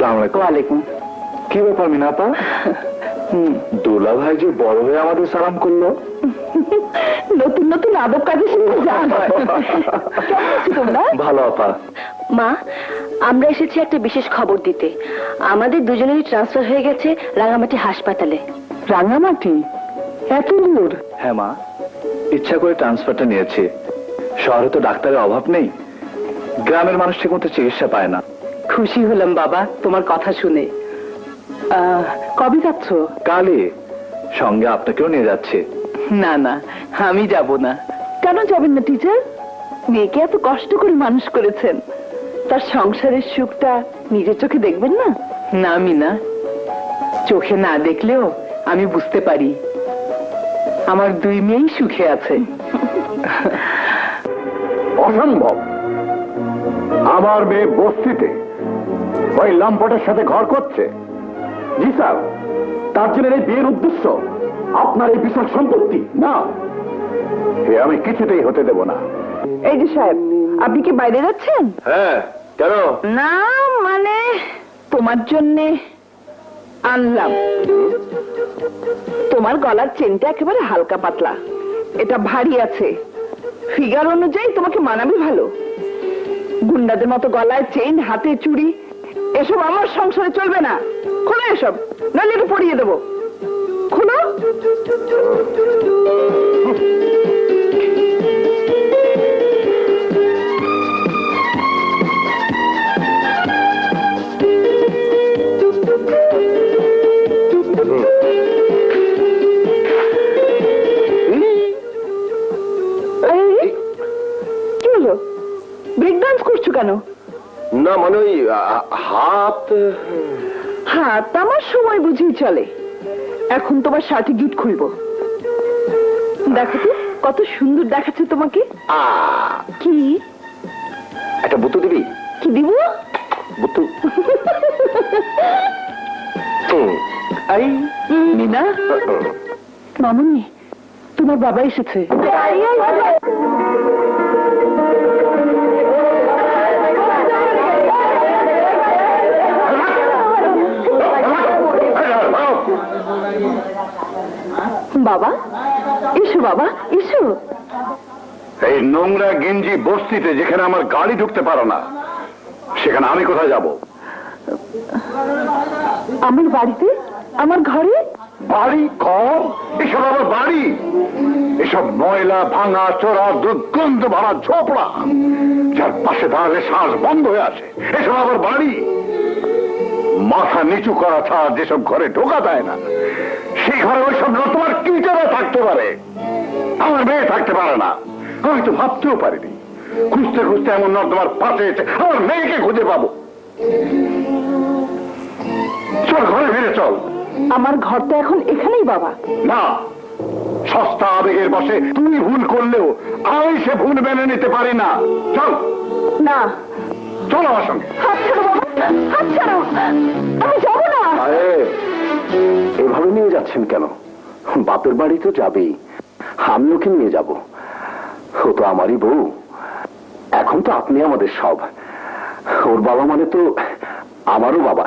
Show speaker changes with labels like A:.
A: আসসালামু আলাইকুম।
B: ওয়ালাইকুম।
A: কি ব্যাপার মিনাপা? দুলা ভাই যে বড় হয়ে আমাদের সালাম করল।
B: নতুন নতুন আদব কাজে শিখে যান। কেমন আছো তোমরা?
A: ভালো আপা।
C: মা আমরা এসেছি একটা বিশেষ খবর দিতে। আমাদের দুজনেরই ট্রান্সফার হয়ে গেছে রাঙামাটি হাসপাতালে।
B: রাঙামাটি? এত দূর?
A: হ্যাঁ মা। ইচ্ছা করে ট্রান্সফারটা নিয়েছি। শহরে তো ডাক্তারের অভাব নেই। গ্রামের মানুষ ঠিক মতো চিকিৎসা পায় না।
B: খুশি হলাম বাবা তোমার কথা শুনে। কবে যাচ্ছ?
A: কালই। সঙ্গে আপনাকেও নিয়ে যাচ্ছে।
B: না না আমি যাব না। কেন যাবেন না টিচার মেয়েকে এত কষ্ট করে মানুষ করেছেন। তার সংসারের সুখটা নিজের চোখে দেখবেন না? না মিনা চোখে না দেখলেও আমি বুঝতে পারি। আমার দুই মেয়েই সুখে আছে।
D: অসম্ভব। আমার মেয়ে বস্তিতে। ওই লম্পটের সাথে ঘর করছে। জি স্যার তার জন্য এই বিয়ের উদ্দেশ্য আপনার এই বিশাল সম্পত্তি। না এ আমি কিছুতেই হতে দেব না।
B: এই যে সাহেব আপনি কি বাইরে যাচ্ছেন?
A: হ্যাঁ কেন?
B: না মানে তোমার জন্যে আনলাম। তোমার গলার চেনটা একেবারে হালকা পাতলা। এটা ভারী আছে। ফিগার অনুযায়ী তোমাকে মানাবে ভালো। গুন্ডাদের মতো গলায় চেইন হাতে চুড়ি এসব আমার সংসারে চলবে না। খোলো এসব, নাহলে একটু পড়িয়ে দেবো। খোলো। ডান্স করছ কেন?
D: না মানে ওই হাত?
B: হাত আমার সময় বুঝিয়ে চলে। এখন তোমার সাথে সার্টিফিকেট খুলবো। দেখো তো কত সুন্দর দেখাচ্ছে তোমাকে। কি?
D: একটা বুতু দিবি?
B: কি দিব?
D: বুতু।
B: আই মিনা? মামুনি তোমার বাবা এসেছে। বাবা। এসো বাবা এসো।
D: এই নোংরা গেঞ্জি বস্তিতে যেখানে আমার গাড়ি ঢুকতে পারো না সেখানে আমি কোথায় যাব?
B: আমার বাড়িতে? আমার ঘরে?
D: বাড়ি ঘর? এসব আমার বাড়ি। এসব ময়লা ভাঙা চোরা দুর্গন্ধ ভরা ঝোপড়া যার পাশে দাঁড়ালে শ্বাস বন্ধ হয়ে আসে। এসব আমার বাড়ি। মাথা নিচু করা ছাড়া যেসব ঘরে ঢোকা দেয় না সেই ঘরে ওইসব তোমার কি থাকতে পারে। আমার মেয়ে থাকতে পারে না। আমি তো ভাবতেও পারিনি। খুঁজতে খুঁজতে এমন নর্দমার পাশে এসে আমার মেয়েকে খুঁজে পাবো। চল ঘরে ফিরে চল।
B: আমার ঘর তো এখন এখানেই বাবা।
D: না সস্তা আবেগের বসে তুমি ভুল করলেও আমি সে ভুল মেনে নিতে পারি না। চল।
B: না।
D: চল আমার সঙ্গে।
B: হাত ছাড়ো বাবা। হাত ছাড়ো। আমি যাব না।
D: এভাবে নিয়ে যাচ্ছেন কেন? বাপের বাড়ি তো যাবেই। আমি ওকে নিয়ে যাব। ও তো আমারই বউ। এখন তো আপনি আমাদের সব। ওর বাবা মানে তো আমারও বাবা।